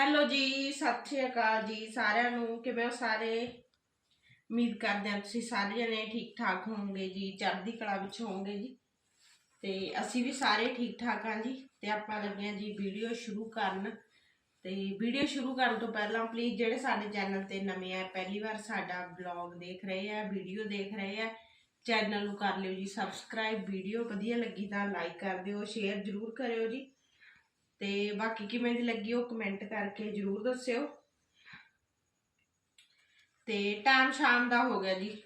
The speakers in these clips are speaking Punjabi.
ਹੈਲੋ ਜੀ, ਸਤਿ ਸ਼੍ਰੀ ਅਕਾਲ ਜੀ ਸਾਰਿਆਂ ਨੂੰ। ਕਿਵੇਂ ਹੋ ਸਾਰੇ? ਉਮੀਦ ਕਰਦੇ ਹਾਂ ਤੁਸੀਂ ਸਾਰੇ ਜਣੇ ਠੀਕ ਠਾਕ ਹੋਵੋਗੇ ਜੀ, ਚੜ੍ਹਦੀ ਕਲਾ ਵਿੱਚ ਹੋਵੋਗੇ ਜੀ। ਤੇ ਅਸੀਂ ਵੀ ਸਾਰੇ ਠੀਕ ਠਾਕ ਹਾਂ ਜੀ ਤੇ ਆਪਾਂ ਲੱਗੇ ਹਾਂ ਜੀ ਵੀਡੀਓ ਸ਼ੁਰੂ ਕਰਨ। ਤੇ ਵੀਡੀਓ ਸ਼ੁਰੂ ਕਰਨ ਤੋਂ ਪਹਿਲਾਂ ਪਲੀਜ਼ ਜਿਹੜੇ ਸਾਡੇ ਚੈਨਲ ਤੇ ਨਵੇਂ ਆ, ਪਹਿਲੀ ਵਾਰ ਸਾਡਾ ਬਲੌਗ ਦੇਖ ਰਹੇ ਆ, ਵੀਡੀਓ ਦੇਖ ਰਹੇ ਆ, ਚੈਨਲ ਨੂੰ ਕਰ ਲਿਓ ਜੀ ਸਬਸਕ੍ਰਾਈਬ ਵੀਡੀਓ ਵਧੀਆ ਲੱਗੀ ਤਾਂ ਲਾਈਕ ਕਰ ਦਿਓ ਸ਼ੇਅਰ ਜ਼ਰੂਰ ਕਰਿਓ ਜੀ। ਤੇ ਬਾਕੀ ਕਿਵੇਂ ਦੀ ਲੱਗੀ ਉਹ ਕਮੈਂਟ ਕਰਕੇ ਜਰੂਰ ਦੱਸਿਓ। ਤੇ ਟਾਈਮ ਸ਼ਾਮ ਦਾ ਹੋ ਗਿਆ ਜੀ।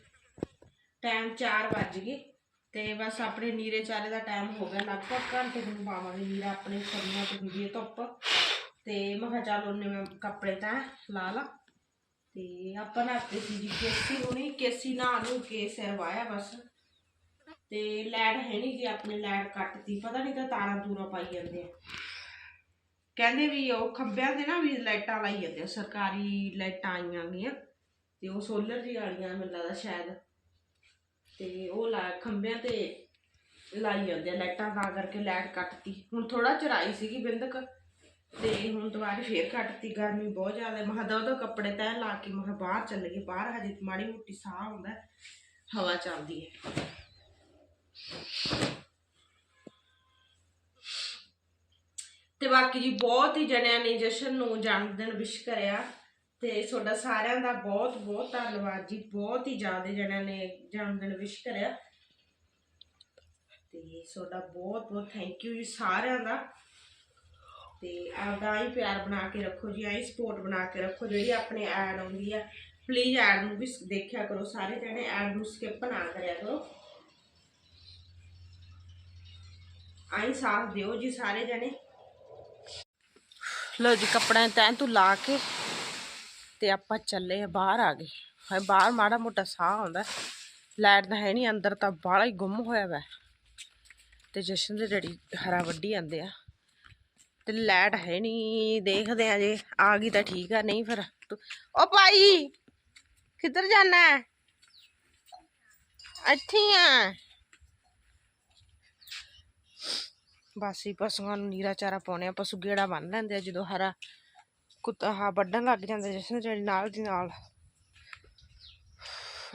ਟਾਈਮ 4 ਵੱਜ ਗਏ। ਤੇ ਬਸ ਆਪਣੇ ਨੀਰੇ ਚਾਰੇ ਦਾ ਟਾਈਮ ਹੋ ਗਿਆ ਲਗਭਗ। ਘੰਟੇ ਨੂੰ ਪਾਵਾਂਗੇ ਨੀਰਾ ਆਪਣੇ ਸਰੀਆਂ ਤੋਂ ਹੁੰਦੀ ਹੈ ਧੁੱਪ। ਤੇ ਮੈਂ ਕਿਹਾ ਚੱਲ ਉਹਨੇ ਮੈਂ ਕੱਪੜੇ ਤਾਂ ਲਾ ਲਾ। ਤੇ ਆਪਾਂ ਨਾਤੇ ਸੀ ਜੀ ਕੇਸੀ ਹੁਣੀ ਕੇਸੀ ਨਾ ਨੂੰ ਕੇ ਵਾਇਆ ਬਸ। ਤੇ ਲੈਟ ਹੈ ਨਹੀਂ ਜੀ, ਆਪਣੇ ਲੈਟ ਕੱਟਤੀ। ਪਤਾ ਨਹੀਂ ਤਾਂ ਤਾਰਾਂ ਤੂਰਾ ਪਾਈ ਜਾਂਦੇ ਆ। ਕਹਿੰਦੇ ਵੀ ਉਹ ਖੰਭਿਆਂ ਤੇ ਨਾ ਵੀ ਲਾਈਟਾਂ ਲਾਈ ਜਾਂਦੇ ਆ ਸਰਕਾਰੀ ਲਾਈਟਾਂ ਆਈਆਂ ਗਈਆਂ ਤੇ ਉਹ ਸੋਲਰ ਦੀ ਵਾਲੀਆਂ ਮੈਨੂੰ ਲੱਗਦਾ ਸ਼ਾਇਦ ਤੇ ਉਹ ਲਾ ਖੰਭਿਆਂ ਤੇ ਲਾਈ ਜਾਂਦੇ ਆ ਲਾਈਟਾਂ ਤਾਂ ਕਰਕੇ ਲਾਈਟ ਕੱਟਤੀ ਹੁਣ ਥੋੜਾ ਚਰਾਈ ਸੀਗੀ ਬਿੰਦਕ ਤੇ ਹੁਣ ਦੁਬਾਰਾ ਫੇਰ ਕੱਟਤੀ ਗਰਮੀ ਬਹੁਤ ਜ਼ਿਆਦਾ ਹੈ। ਮੈਂ ਕਿਹਾ ਦੋ ਦੋ ਕੱਪੜੇ ਤੈਅ ਲਾ ਕੇ ਮੈਂ ਬਾਹਰ ਚੱਲ ਗਏ ਬਾਹਰ ਹਜੇ ਮਾੜੀ ਮੋਟੀ ਸਾਹ ਆਉਂਦਾ ਹੈ, ਹਵਾ ਚੱਲਦੀ ਹੈ ਤੇ ਬਾਕੀ ਜੀ ਬਹੁਤ ਹੀ ਜਣਿਆਂ ਨੇ ਜਸ਼ਨ ਨੂੰ ਜਨਮ ਦਿਨ ਵਿਸ਼ ਕਰਿਆ। ਤੇ ਤੁਹਾਡਾ ਸਾਰਿਆਂ ਦਾ ਬਹੁਤ ਬਹੁਤ ਧੰਨਵਾਦ ਜੀ, ਬਹੁਤ ਹੀ ਜ਼ਿਆਦਾ ਜਣਿਆਂ ਨੇ ਜਨਮ ਦਿਨ ਵਿਸ਼ ਕਰਿਆ। ਤੇ ਤੁਹਾਡਾ ਬਹੁਤ ਬਹੁਤ ਥੈਂਕ ਯੂ ਜੀ ਸਾਰਿਆਂ ਦਾ। ਤੇ ਆਪਦਾ ਹੀ ਪਿਆਰ ਬਣਾ ਕੇ ਰੱਖੋ ਜੀ ਆਈ ਸਪੋਰਟ ਬਣਾ ਕੇ ਰੱਖੋ, ਜਿਹੜੀ ਆਪਣੇ ਐਡ ਆਉਂਦੀ ਆ। ਪਲੀਜ਼ ਐਡ ਨੂੰ ਵੀ ਦੇਖਿਆ ਕਰੋ ਸਾਰੇ ਜਣੇ ਐਡ ਨੂੰ ਸਕਿਪ ਨਾ ਕਰਿਆ ਕਰੋ। ਆਈ ਸਾਥ ਦਿਓ ਜੀ ਸਾਰੇ ਜਣੇ। ਲੋ ਜੀ, ਕੱਪੜਿਆਂ ਤੈਂ ਤੂੰ ਲਾ ਕੇ ਤੇ ਆਪਾਂ ਚੱਲੇ ਆ ਬਾਹਰ ਆ ਗਏ। ਹਾਂ ਬਾਹਰ ਮਾੜਾ ਮੋਟਾ ਸਾਹ ਆਉਂਦਾ। ਲਾਈਟ ਤਾਂ ਹੈ ਨਹੀਂ, ਅੰਦਰ ਤਾਂ ਬਾਹਲਾ ਹੀ ਗੁੰਮ ਹੋਇਆ ਵੈ। ਤੇ ਜਸ਼ਨ ਦੇ ਡੈਡੀ ਹਰਾ ਵੱਢੀ ਜਾਂਦੇ ਆ। ਤੇ ਲਾਈਟ ਹੈ ਨਹੀਂ, ਦੇਖਦੇ ਆ ਜੇ, ਆ ਗਈ ਤਾਂ ਠੀਕ ਆ, ਨਹੀਂ ਫਿਰ ਤੂੰ ਓ ਭਾਈ, ਕਿੱਧਰ ਜਾਣਾ? ਇੱਥੇ ਆ। ਬਸ ਹੀ ਪਸ਼ੂਆਂ ਨੂੰ ਨੀਰਾ ਚਾਰਾ ਪਾਉਣੇ ਆ, ਪਸ਼ੂ ਗੇੜਾ ਬੰਨ ਲੈਂਦੇ ਆ, ਜਦੋਂ ਹਰਾ ਕੁੱਤਾ ਹਾ ਵੱਢਣ ਲੱਗ ਜਾਂਦੇ ਜਿਸਨੇ ਜਿਹੜੀ ਨਾਲ ਦੀ ਨਾਲ।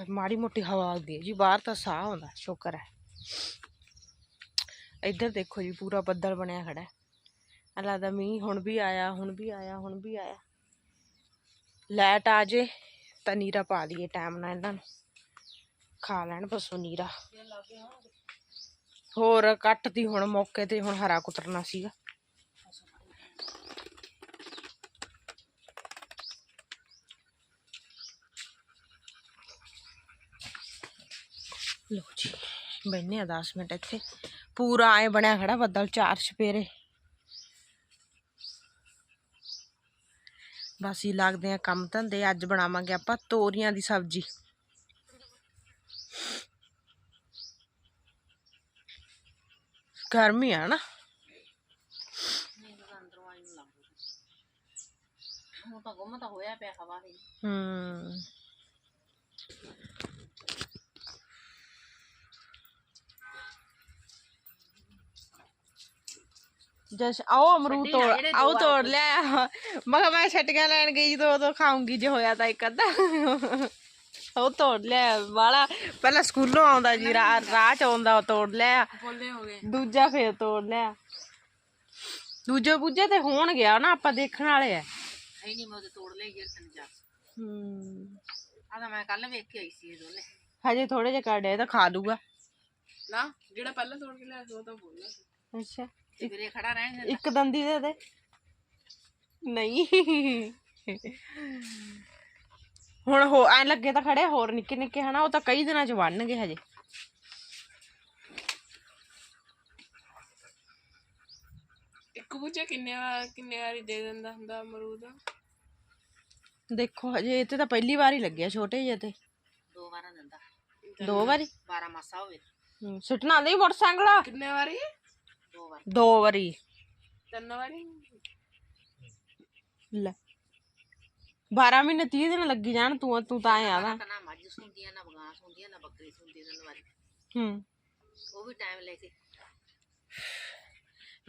ਮਾੜੀ ਮੋਟੀ ਹਵਾ ਆਉਂਦੀ ਹੈ ਜੀ, ਬਾਹਰ ਤਾਂ ਸਾਹ ਆਉਂਦਾ, ਸ਼ੁਕਰ ਹੈ। ਇੱਧਰ ਦੇਖੋ ਜੀ, ਪੂਰਾ ਬੱਦਲ ਬਣਿਆ ਖੜਾ ਹੈ। ਐਂ ਲੱਗਦਾ ਮੀਂਹ ਹੁਣ ਵੀ ਆਇਆ, ਹੁਣ ਵੀ ਆਇਆ, ਹੁਣ ਵੀ ਆਇਆ। ਲੈਟ ਆ ਜੇ, ਤਾਂ ਨੀਰਾ ਪਾ ਦਈਏ ਟਾਈਮ ਨਾਲ ਇਹਨਾਂ ਨੂੰ। ਖਾ ਲੈਣ ਪਸ਼ੂ ਨੀਰਾ। ਹੋਰ ਕੱਟਦੀ ਹੁਣ ਮੌਕੇ ਤੇ ਹੁਣ ਹਰਾ ਕੁਤਰਨਾ ਸੀਗਾ। ਲੋ ਜੀ ਬੈਨੇ ਆ 10 ਮਿੰਟ ਇੱਥੇ। ਪੂਰਾ ਐ ਬਣਿਆ ਖੜਾ ਬੱਦਲ, ਚਾਰ ਛਪੇਰੇ ਬਸ ਹੀ ਲੱਗਦੇ ਆ ਕੰਮ ਧੰਦੇ, ਅੱਜ ਬਣਾਵਾਂਗੇ ਆਪਾਂ ਤੋਰੀਆਂ ਦੀ ਸਬਜ਼ੀ। ਗਰਮੀ ਆ ਨਾ। ਹੁਣ ਤਾਂ ਗੁੰਮ ਤਾਂ ਹੋਇਆ ਪਿਆ ਹਵਾ ਹੀ ਹੂੰ। ਜਸ ਆਓ ਅਮਰੂਦ ਤੋੜ ਆਓ ਤੋੜ ਲਿਆ ਮੈਂ ਮੈਂ ਛਟੀਆਂ ਲੈਣ ਗਈ ਜਦੋਂ ਉਦੋਂ ਖਾਉਂਗੀ ਜੇ ਹੋਇਆ ਤਾਂ ਇੱਕ ਅੱਧਾ। ਉਹ ਤੋੜ ਲਿਆ। ਵਾਲਾ ਪਹਿਲਾਂ ਸਕੂਲੋਂ ਆਉਂਦਾ ਜੀ ਰਾਹ ਰਾਹ ਚ ਆਉਂਦਾ ਉਹ ਤੋੜ ਲਿਆ। ਬੋਲੇ ਹੋ ਗਏ। ਦੂਜਾ ਫੇਰ ਤੋੜ ਲਿਆ। ਦੂਜੇ ਬੁੱਝੇ ਤੇ ਹੋਣ ਗਿਆ ਨਾ ਆਪਾਂ ਦੇਖਣ ਵਾਲੇ ਆ। ਹੈ ਨਹੀਂ ਮੈਂ ਉਹਦੇ ਤੋੜ ਲਈ ਗਿਰ ਤਨ ਜਾ ਹੂੰ। ਆ ਤਾਂ ਮੈਂ ਕੱਲ ਵੇਖ ਕੇ ਆਈ ਸੀ ਇਹ ਦੋਨੇ। ਹਜੇ ਥੋੜੇ ਜਿਹਾ ਕੱਢੇ ਤਾਂ ਖਾ ਲੂਗਾ ਨਾ ਜਿਹੜਾ ਪਹਿਲਾਂ ਤੋੜ ਕੇ ਲਿਆ ਸੀ ਉਹ ਤਾਂ ਬੋਲਿਆ ਅੱਛਾ ਵੀਰੇ ਖੜਾ ਰਹਿਣ ਇੱਕ ਦੰਦੀ ਦੇ ਦੇ। ਨਹੀਂ। ਹੁਣ ਹੋ ਐ ਲੱਗੇ ਤਾਂ ਖੜੇ ਹੋਰ ਨਿੱਕੇ ਨਿੱਕੇ ਹਨਾ ਉਹ ਤਾਂ ਕਈ ਦਿਨਾਂ ਚ ਬਣਨਗੇ ਹਜੇ। ਇੱਕ ਬੁੱਝਾ ਕਿੰਨੇ ਵਾਰ ਕਿੰਨੇ ਵਾਰੀ ਦੇ ਦਿੰਦਾ ਹੁੰਦਾ ਅਮਰੂਦ? ਦੇਖੋ ਹਜੇ ਇਹ ਤੇ ਤਾਂ ਪਹਿਲੀ ਵਾਰ ਹੀ ਲੱਗਿਆ ਛੋਟੇ ਜਿਹੇ ਤੇ। ਦੋ ਵਾਰਾਂ ਦਿੰਦਾ। ਦੋ ਵਾਰੀ? 12 ਮਾਸਾ ਹੋਵੇ। ਹੂੰ, ਸੁੱਟਣਾ ਨਹੀਂ ਮੋਟਰਸਾਈਕਲ? ਕਿੰਨੇ ਵਾਰੀ? ਦੋ ਵਾਰ। ਦੋ ਵਾਰੀ। ਤਿੰਨ ਵਾਰੀ? ਲੈ। 12 ਮਹੀਨੇ 30 ਦਿਨ ਲੱਗੀ ਜਾਣ ਤੂੰ ਤੂੰ ਤਾਂ ਆਇਆ ਨਾ। ਨਾ ਮੱਝ ਸੁੰਦੀਆਂ ਨਾ ਬਗਾਂ ਸੁੰਦੀਆਂ ਨਾ ਬੱਕਰੀ ਸੁੰਦੀ ਤਿੰਨ ਵਾਰੀ ਹੂੰ। ਉਹ ਵੀ ਟਾਈਮ ਲੈ ਕੇ।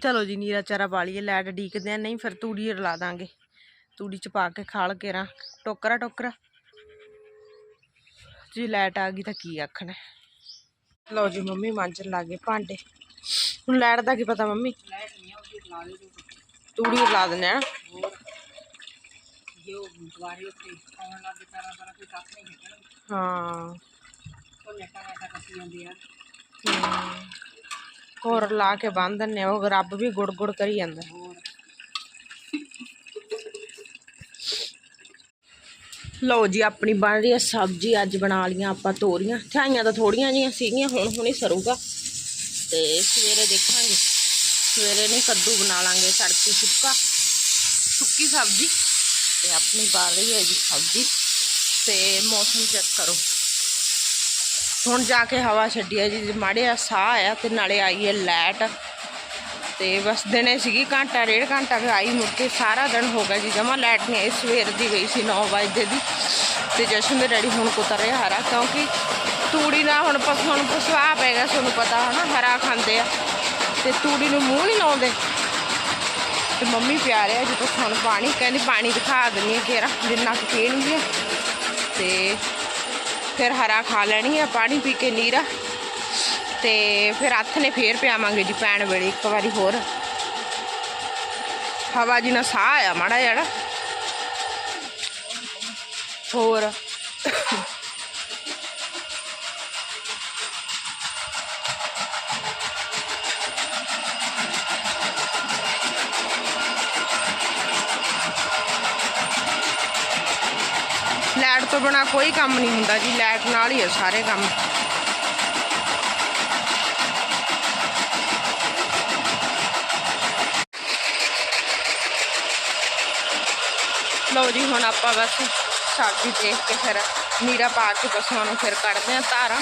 ਚਲੋ ਜੀ ਨੀਰਾ ਚਾਰਾ ਵਾਲੀਏ ਲੈਟ ਡੀਕਦੇ ਆ ਨਹੀਂ ਫਿਰ ਤੂੜੀ ਰਲਾ ਦਾਂਗੇ। ਤੂੜੀ ਚ ਪਾ ਕੇ ਖਾਲ ਕੇ ਰਾਂ। ਟੋਕਰਾ ਟੋਕਰਾ। ਜੀ ਲਾਈਟ ਆ ਗਈ ਤਾਂ ਕੀ ਆਖਣਾ। ਲਓ ਜੀ ਮੰਮੀ ਮਾਂਜਣ ਲੱਗੇ ਭਾਂਡੇ। ਹੁਣ ਲਾਈਟ ਦਾ ਕੀ ਪਤਾ ਮੰਮੀ? ਤੂੜੀ ਲਾ ਦਿੰਦੇ ਆ ਹਾਂ ਹਮ। ਹੋਰ ਲਾ ਕੇ ਬੰਨ ਦਿੰਨੇ ਆ, ਉਹ ਰੱਬ ਵੀ ਗੁੜ ਗੁੜ ਕਰੀ ਜਾਂਦਾ ਲਓ ਜੀ ਆਪਣੀ ਬਣ ਰਹੀ ਹੈ ਸਬਜ਼ੀ ਅੱਜ ਬਣਾ ਲੀਆਂ ਆਪਾਂ ਤੋਰੀਆਂ ਥਾਈਆਂ ਤਾਂ ਥੋੜੀਆਂ ਜੀਆਂ ਸੀਗੀਆਂ ਹੁਣ ਹੁਣੀ ਸਰੂਗਾ ਤੇ ਸਵੇਰੇ ਦੇਖਾਂਗੇ ਸਵੇਰੇ ਨਹੀਂ ਕੱਦੂ ਬਣਾ ਲਾਂਗੇ ਤੜਕੇ ਸੁੱਕਾ ਸੁੱਕੀ ਸਬਜ਼ੀ ਤੇ ਆਪਣੀ ਬਾਹਰ ਹੀ ਹੈ ਜੀ ਸਬਜ਼ੀ ਤੇ ਮੌਸਮ ਚੈੱਕ ਕਰੋ। ਹੁਣ ਜਾ ਕੇ ਹਵਾ ਛੱਡੀ ਹੈ ਜੀ ਮਾੜੇ ਆ ਸਾਹ ਆਇਆ ਤੇ ਨਾਲੇ ਆਈ ਹੈ ਲਾਈਟ ਤੇ ਬਸ ਦਿਨੇ ਸੀਗੀ ਘੰਟਾ, ਡੇਢ ਘੰਟਾ ਵੀ ਆਈ ਮੁੜ ਕੇ ਸਾਰਾ ਦਿਨ ਹੋ ਗਿਆ ਜੀ, ਜਮਾ ਲਾਈਟ ਨਹੀਂ ਆਈ, ਸਵੇਰ ਦੀ ਗਈ ਸੀ 9 ਵਜੇ ਦੀ। ਤੇ ਜਸ਼ਨ ਦੇ ਡੈਡੀ ਹੁਣ ਕੁਤਰ ਰਿਹਾ ਹਰਾ, ਕਿਉਂਕਿ ਤੂੜੀ ਨਾਲ ਹੁਣ ਪਸ਼ੂਆਂ ਨੂੰ ਪਸਵਾ ਪੈ ਗਿਆ, ਤੁਹਾਨੂੰ ਪਤਾ ਹਨਾ, ਹਰਾ ਖਾਂਦੇ ਆ। ਤੇ ਤੂੜੀ ਨੂੰ ਮੂੰਹ ਨਹੀਂ ਲਾਉਂਦੇ। ਤੇ ਮੰਮੀ ਪਿਆ ਰਿਹਾ ਜੀ ਪਸ਼ੂਆਂ ਨੂੰ ਪਾਣੀ ਕਹਿੰਦੀ ਪਾਣੀ ਦਿਖਾ ਦਿੰਨੀ ਆ ਘੇਰਾ ਜਿੰਨਾ ਕੁ ਪੀਣਗੇ ਤੇ ਫਿਰ ਹਰਾ ਖਾ ਲੈਣੀ ਹੈ ਪਾਣੀ ਪੀ ਕੇ ਨੀਰਾ। ਤੇ ਫਿਰ ਹੱਥ ਨੇ ਫੇਰ ਪਿਆਵਾਂਗੇ ਜੀ ਪੈਣ ਵੇਲੇ, ਇੱਕ ਵਾਰੀ ਹੋਰ। ਹਵਾ ਜੀ ਨਾਲ ਸਾਹ ਆ, ਮਾੜਾ ਜਿਹੜਾ ਹੋਰ ਲਾਈਟ ਤੋਂ ਬਿਨਾ ਕੋਈ ਕੰਮ ਨਹੀਂ ਹੁੰਦਾ ਜੀ ਲਾਈਟ ਨਾਲ ਹੀ ਆ ਸਾਰੇ ਕੰਮ। ਲਓ ਜੀ ਹੁਣ ਆਪਾਂ ਬਸ ਸਬਜ਼ੀ ਦੇਖ ਕੇ ਫਿਰ ਨੀਰਾ ਪਾ ਕੇ ਪਸ਼ੂਆਂ ਨੂੰ ਫਿਰ ਕੱਢਦੇ ਆ ਧਾਰਾਂ।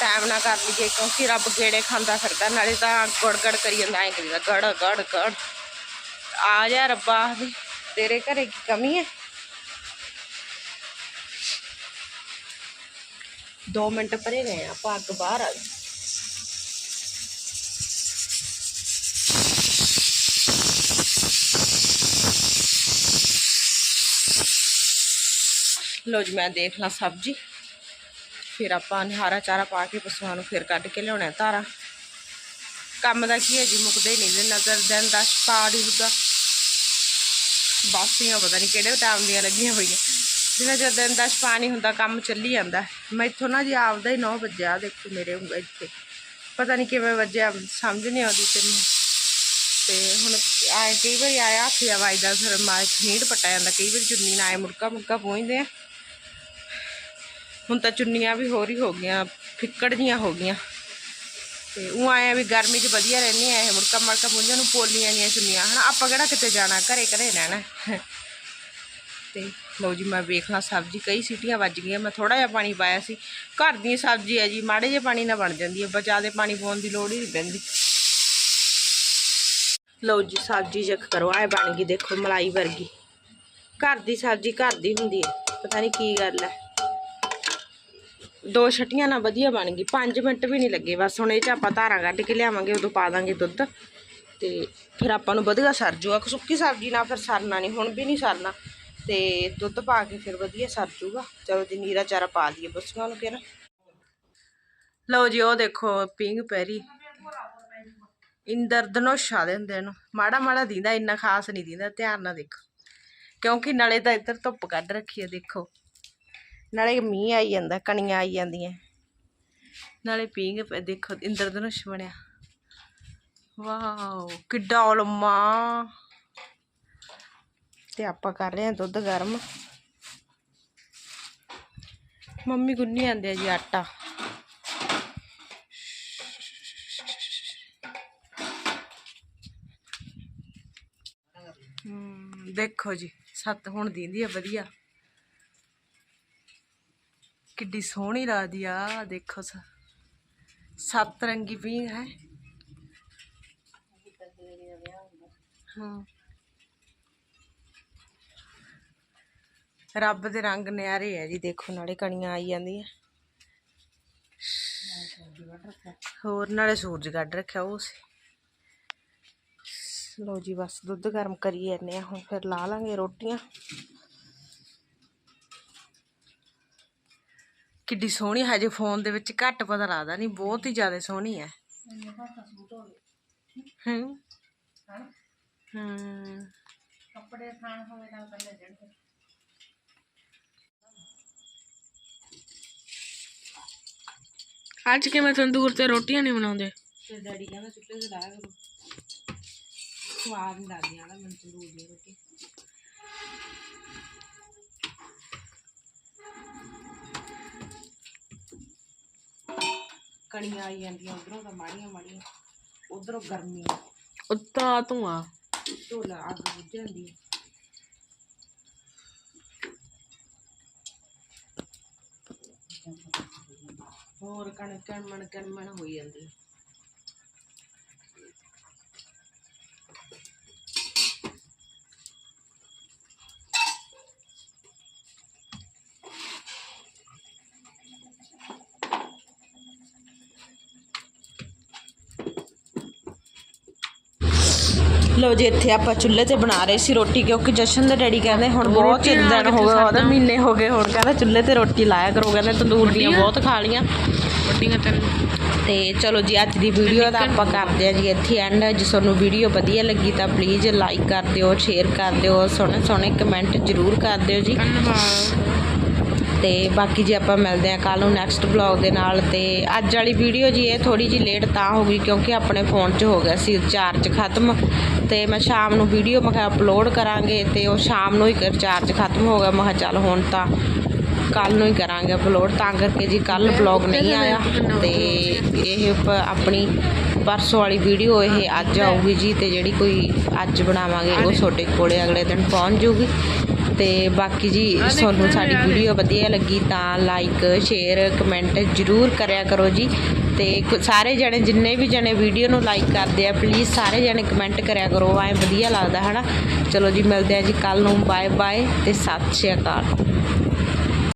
ਟਾਈਮ ਨਾ ਕਰ ਲਈਏ ਕਿਉਂਕਿ ਰੱਬ ਗੇੜੇ ਖਾਂਦਾ ਫਿਰਦਾ ਨਾਲੇ ਤਾਂ ਗੜ ਗੜ ਕਰੀ ਜਾਂਦਾ ਐਂ ਕਰੀਦਾ ਗੜ ਗੜ ਗੜ। ਆ ਜਾ ਰੱਬਾ ਆਖਦੀ, ਤੇਰੇ ਘਰੇ ਕੀ ਕਮੀ ਹੈ? ਦੋ ਮਿੰਟ ਪਰੇ ਗਏ ਆਪਾਂ ਅੱਗ ਬਾਹਰ ਆ ਗਈ ਲੋ ਜੀ, ਮੈਂ ਦੇਖ ਲਾਂ ਸਬਜ਼ੀ। ਫਿਰ ਆਪਾਂ ਨਿਹਾਰਾ ਚਾਰਾ ਪਾ ਕੇ ਪਸ਼ੂਆਂ ਨੂੰ ਫਿਰ ਕੱਢ ਕੇ ਲਿਆਉਣਾ ਧਾਰਾ। ਕੰਮ ਦਾ ਕੀ ਹੈ ਜੀ, ਮੁੱਕਦਾ ਹੀ ਨਹੀਂ ਦਿਨ ਨਜ਼ਰ ਦਿਨ ਦਾ ਪਾ ਦੀ ਹੁੰਦਾ ਬਾਸੀਆਂ ਪਤਾ ਨਹੀਂ ਕਿਹੜੇ ਟਾਈਮ ਦੀਆਂ ਲੱਗੀਆਂ ਹੋਈਆਂ। ਜਿਵੇਂ ਜਦ ਦਿਨ ਦਾ ਪਾਣੀ ਹੁੰਦਾ, ਕੰਮ ਚੱਲੀ ਜਾਂਦਾ। ਮੈਥੋਂ ਨਾ ਜੀ ਆਪਦਾ ਹੀ 9 ਵਜਿਆ, ਦੇਖੋ ਮੇਰੇ ਉਂਗਲ ਇੱਥੇ। ਪਤਾ ਨਹੀਂ ਕਿਵੇਂ ਵੱਜਿਆ, ਸਮਝ ਨਹੀਂ ਆਉਂਦੀ ਤੈਨੂੰ। ਤੇ ਹੁਣ ਆਏ ਕਈ ਵਾਰੀ ਆਇਆ ਹੱਥ ਜਾਂ ਵੱਜਦਾ ਫਿਰ ਮਾਰ ਨੀੜ ਪਟਾ ਜਾਂਦਾ। ਕਈ ਵਾਰੀ ਚੁੰਨੀ ਨਾਲ ਆਏ ਮੁੜਕਾ ਮੁੜਕਾ ਪਹੁੰਚਦੇ ਆ। ਹੁਣ ਤਾਂ ਚੁੰਨੀਆਂ ਵੀ ਹੋਰ ਹੀ ਹੋ ਗਈਆਂ, ਫਿੱਕੜ ਜੀਆਂ ਹੋ ਗਈਆਂ। ਤੇ ਉਹ ਆਇਆ ਵੀ ਗਰਮੀ 'ਚ ਵਧੀਆ ਰਹਿੰਦੀਆਂ ਇਹ ਮੁੜਕਾ ਮੜਕਾ ਪੁੰਜਾਂ ਨੂੰ ਪੋਲੀਆਂ ਦੀਆਂ ਚੁੰਨੀਆਂ। ਹਨਾ, ਆਪਾਂ ਕਿਹੜਾ ਕਿਤੇ ਜਾਣਾ, ਘਰੇ ਘਰੇ ਰਹਿਣਾ। ਤੇ ਲਓ ਜੀ ਮੈਂ ਵੇਖ ਲਾਂ ਸਬਜ਼ੀ ਕਈ ਸੀਟੀਆਂ ਵੱਜ ਗਈਆਂ, ਮੈਂ ਥੋੜਾ ਜਿਹਾ ਪਾਣੀ ਪਾਇਆ ਸੀ। ਘਰ ਦੀ ਸਬਜ਼ੀ ਹੈ ਜੀ, ਮਾੜੇ ਜਿਹੇ ਪਾਣੀ ਨਾਲ ਬਣ ਜਾਂਦੀ ਹੈ ਬਚਾ ਦੇ ਪਾਣੀ ਪਾਉਣ ਦੀ ਲੋੜ ਹੀ ਨਹੀਂ ਪੈਂਦੀ। ਲਓ ਜੀ, ਸਬਜ਼ੀ ਚੈੱਕ ਕਰੋ, ਆਏ ਬਣ ਗਈ, ਦੇਖੋ ਮਲਾਈ ਵਰਗੀ। ਘਰ ਦੀ ਸਬਜ਼ੀ ਘਰ ਦੀ ਹੁੰਦੀ ਹੈ, ਪਤਾ ਨਹੀਂ ਕੀ ਗੱਲ ਹੈ। ਦੋ ਛਟੀਆਂ ਨਾਲ ਵਧੀਆ ਬਣ ਗਈ 5 ਮਿੰਟ ਵੀ ਨਹੀਂ ਲੱਗੇ, ਬਸ ਹੁਣ ਇਹ ਚ ਆਪਾਂ ਧਾਰਾਂ ਕੱਢ ਕੇ ਲਿਆਵਾਂਗੇ, ਉਦੋਂ ਪਾ ਦਾਂਗੇ ਦੁੱਧ। ਤੇ ਫਿਰ ਆਪਾਂ ਨੂੰ ਵਧੀਆ ਸਰ ਜੂਗਾ, ਸੁੱਕੀ ਸਬਜ਼ੀ ਨਾਲ ਫਿਰ ਸਰਨਾ ਨਹੀਂ, ਹੁਣ ਵੀ ਨਹੀਂ ਸਰਨਾ। ਤੇ ਦੁੱਧ ਪਾ ਕੇ ਫਿਰ ਵਧੀਆ ਸਰ ਜੂਗਾ। ਚਲੋ ਜੀ, ਨੀਰਾ ਚਾਰਾ ਪਾ ਦਈਏ ਪਸ਼ੂਆਂ ਨੂੰ ਫਿਰ। ਲਓ ਜੀ, ਉਹ ਦੇਖੋ ਪਿੰਗ ਪੈਰੀ ਇੰਦਰ ਧਨੋਸ਼ਾ ਦੇ ਹੁੰਦੇ ਨੂੰ ਮਾੜਾ ਮਾੜਾ ਦਿੰਦਾ, ਇੰਨਾ ਖਾਸ ਨਹੀਂ ਦਿੰਦਾ, ਧਿਆਨ ਨਾਲ ਦੇਖੋ। ਕਿਉਂਕਿ ਨਾਲੇ ਤਾਂ ਇੱਧਰ ਧੁੱਪ ਕੱਢ ਰੱਖੀ ਹੈ, ਦੇਖੋ। ਨਾਲੇ ਮੀਂਹ ਆਈ ਜਾਂਦਾ, ਕਣੀਆਂ ਆਈ ਜਾਂਦੀਆਂ। ਨਾਲੇ ਪੀਂਗ ਪੈ, ਦੇਖੋ ਇੰਦਰ ਧਨੁਸ਼ ਬਣਿਆ। ਵਾਓ, ਕਿੱਡਾ ਲੰਮਾ ਤੇ ਆਪਾਂ ਕਰ ਰਹੇ ਹਾਂ ਦੁੱਧ ਗਰਮ। ਮੰਮੀ ਗੁੰਨੀ ਆਂਦੇ ਆ ਜੀ ਆਟਾ। ਦੇਖੋ ਜੀ, ਸੱਤ ਹੁਣ ਦਿੰਦੀ ਆ, ਵਧੀਆ। ਕਿੱਡੀ ਸੋਹਣੀ ਲੱਗਦੀ ਆ, ਦੇਖੋ ਸੱਤ ਰੰਗੀ ਪੀਂਘ ਹੈ। ਹਾਂ ਰੱਬ ਦੇ ਰੰਗ ਨਿਆਰੇ ਆ ਜੀ ਦੇਖੋ ਨਾਲੇ ਕਣੀਆਂ ਆਈ ਜਾਂਦੀਆਂ। ਹੋਰ ਨਾਲੇ ਸੂਰਜ ਕੱਢ ਰੱਖਿਆ ਉਹ ਸੀ। ਲਓ ਜੀ ਬਸ ਦੁੱਧ ਗਰਮ ਕਰੀ ਜਾਂਦੇ ਆ ਹੁਣ ਫਿਰ ਲਾ ਲਾਂਗੇ ਰੋਟੀਆਂ। ਕਿੱਡੀ ਸੋਹਣੀ ਹਜੇ ਫੋਨ ਦੇ ਵਿੱਚ ਘੱਟ ਪਤਾ ਲੱਗਦਾ ਨਹੀਂ ਬਹੁਤ ਹੀ ਜ਼ਿਆਦਾ ਸੋਹਣੀ ਹੈ। ਹੂੰ। ਹੂੰ। ਕੱਪੜੇ ਖਾਣ ਹੋਵੇ ਤਾਂ ਪਹਿਲੇ ਜਿਹੜੇ ਅੱਜ ਕਿਵੇਂ ਤੰਦੂਰ ਤੇ ਰੋਟੀਆਂ ਨਹੀਂ ਬਣਾਉਂਦੇ? ਤੇ ਡੈਡੀ ਕਹਿੰਦਾ ਚੁੱਲ੍ਹੇ ਤੇ ਲਾਇਆ ਕਰੋ ਸਵਾਦ ਨਹੀਂ ਲੱਗਦੀ ਆ ਨਾ ਮੈਨੂੰ ਤੰਦੂਰ ਦੀ ਰੋਟੀ ਕਣੀਆਂ ਆਈ ਜਾਂਦੀਆਂ ਉਧਰੋਂ ਤਾਂ ਮਾੜੀਆਂ ਮਾੜੀਆਂ ਉਧਰੋਂ ਗਰਮੀ ਉੱਤਾ ਧੂਆਂ। ਢੋਲਾ ਅੱਗ ਬੁੱਝ ਜਾਂਦੀ ਹੈ ਹੋਰ ਕਣ ਕਣਮਣ ਕਣਮਣ ਹੋਈ ਜਾਂਦੀ ਹੈ ਲੋ ਜੀ ਇੱਥੇ ਆਪਾਂ ਚੁੱਲ੍ਹੇ ਤੇ ਬਣਾ ਰਹੇ ਸੀ ਰੋਟੀ ਕਿਉਂਕਿ ਜਸ਼ਨ ਦੇ ਡੈਡੀ ਕਹਿੰਦੇ ਹੁਣ ਬਹੁਤ ਚਿਰ ਦਿਨ ਹੋ ਗਏ ਉਹਦੇ ਮਹੀਨੇ ਹੋ ਗਏ ਹੁਣ ਕਹਿੰਦਾ ਚੁੱਲ੍ਹੇ ਤੇ ਰੋਟੀ ਲਾਇਆ ਕਰੋ ਕਹਿੰਦੇ ਤੰਦੂਰ ਦੀਆਂ ਬਹੁਤ ਖਾ ਲੀਆਂ ਵੱਡੀਆਂ ਤਿੰਨ ਤੇ ਚਲੋ ਜੀ ਅੱਜ ਦੀ ਵੀਡੀਓ ਦਾ ਆਪਾਂ ਕਰਦੇ ਹਾਂ ਜੀ ਇੱਥੇ ਐਂਡ ਜੇ ਤੁਹਾਨੂੰ ਵੀਡੀਓ ਵਧੀਆ ਲੱਗੀ ਤਾਂ ਪਲੀਜ਼ ਲਾਈਕ ਕਰ ਦਿਓ ਸ਼ੇਅਰ ਕਰ ਦਿਓ ਸੋਹਣੇ ਸੋਹਣੇ ਕਮੈਂਟ ਜ਼ਰੂਰ ਕਰ ਦਿਓ ਜੀ। ਤੇ ਬਾਕੀ ਜੀ ਆਪਾਂ ਮਿਲਦੇ ਹਾਂ ਕੱਲ ਨੂੰ ਨੈਕਸਟ ਬਲੌਗ ਦੇ ਨਾਲ। ਤੇ ਅੱਜ ਵਾਲੀ ਵੀਡੀਓ ਜੀ ਇਹ ਥੋੜੀ ਜੀ ਲੇਟ ਤਾਂ ਹੋ ਗਈ ਕਿਉਂਕਿ ਆਪਣੇ ਫੋਨ 'ਚ ਹੋ ਗਿਆ ਸੀ ਚਾਰਜ ਖਤਮ। ਤੇ ਮੈਂ ਸ਼ਾਮ ਨੂੰ ਵੀਡੀਓ ਮੈਂ ਕਿਹਾ ਅਪਲੋਡ ਕਰਾਂਗੇ ਤੇ ਉਹ ਸ਼ਾਮ ਨੂੰ ਹੀ ਚਾਰਜ ਖਤਮ ਹੋ ਗਿਆ। ਮੈਂ ਕਿਹਾ ਚੱਲ ਹੁਣ ਤਾਂ ਕੱਲ ਨੂੰ ਹੀ ਕਰਾਂਗੇ ਅਪਲੋਡ ਤਾਂ ਕਰਕੇ ਜੀ ਕੱਲ ਬਲੌਗ ਨਹੀਂ ਆਇਆ ਤੇ ਇਹ ਆਪਣੀ ਪਰਸੋਂ ਵਾਲੀ ਵੀਡੀਓ ਇਹ ਅੱਜ ਆਊਗੀ ਜੀ ਤੇ ਜਿਹੜੀ ਕੋਈ ਅੱਜ ਬਣਾਵਾਂਗੇ ਉਹ ਤੁਹਾਡੇ ਕੋਲੇ ਅਗਲੇ ਦਿਨ ਪਹੁੰਚ ਜੂਗੀ ਤੇ ਬਾਕੀ ਜੀ ਤੁਹਾਨੂੰ ਸਾਡੀ ਵੀਡੀਓ ਵਧੀਆ ਲੱਗੀ ਤਾਂ ਲਾਈਕ ਸ਼ੇਅਰ ਕਮੈਂਟ ਜਰੂਰ ਕਰਿਆ ਕਰੋ ਜੀ। ਤੇ ਸਾਰੇ ਜਣੇ ਜਿੰਨੇ ਵੀ ਜਣੇ ਵੀਡੀਓ ਨੂੰ ਲਾਈਕ ਕਰਦੇ ਆ ਪਲੀਜ਼ ਸਾਰੇ ਜਣੇ ਕਮੈਂਟ ਕਰਿਆ ਕਰੋ ਐ ਵਧੀਆ ਲੱਗਦਾ, ਹਨਾ? ਚਲੋ ਜੀ, ਮਿਲਦੇ ਆ ਜੀ ਕੱਲ ਨੂੰ ਬਾਏ ਬਾਏ ਤੇ ਸਤਿ ਸ਼੍ਰੀ ਅਕਾਲ।